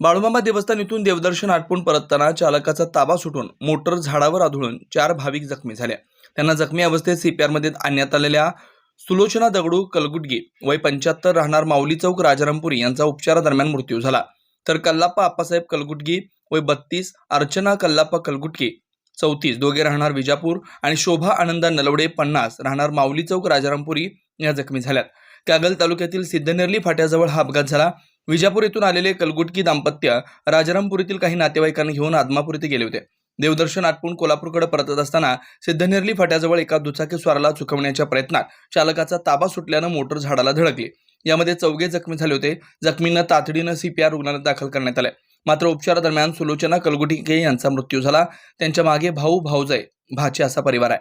बाळूमामा देवस्थान इथून देवदर्शन आटपून परतताना चालकाचा ताबा सुटून मोटर झाडावर आढळून चार भाविक जखमी झाले. त्यांना जखमी अवस्थेत सीपीआरमध्ये आणण्यात आलेल्या सुलोचना दगडू कलगुटगी वय पंच्याहत्तर राहणार माऊली चौक राजारामपुरी यांचा उपचारादरम्यान मृत्यू झाला. तर कल्लाप्पा आप्पासाहेब कलगुटगी वय बत्तीस अर्चना कल्लाप्पा कलगुटगी चौतीस दोघे राहणार विजापूर आणि शोभा आनंदा नलवडे पन्नास राहणार माऊली चौक राजारामपुरी या जखमी झाल्यात. कागल तालुक्यातील सिद्धनेरली फाट्याजवळ हा अपघात झाला. विजापूर येथून आलेले कलगुटकी दाम्पत्य राजारामपूर येथील काही नातेवाईकांना घेऊन आदमापूर येथे गेले होते. देवदर्शन आटपून कोल्हापूरकडे परतत असताना सिद्धनेरली फाट्याजवळ एका दुचाकी स्वाराला चुकवण्याच्या प्रयत्नात चालकाचा ताबा सुटल्यानं मोटर झाडाला धडकली. यामध्ये चौघे जखमी झाले होते. जखमींना तातडीनं सीपीआर रुग्णालयात दाखल करण्यात आले. मात्र उपचारादरम्यान सुलोचना कलगुटिके यांचा मृत्यू झाला. त्यांच्या मागे भाऊ भाऊजय भाचे असा परिवार आहे.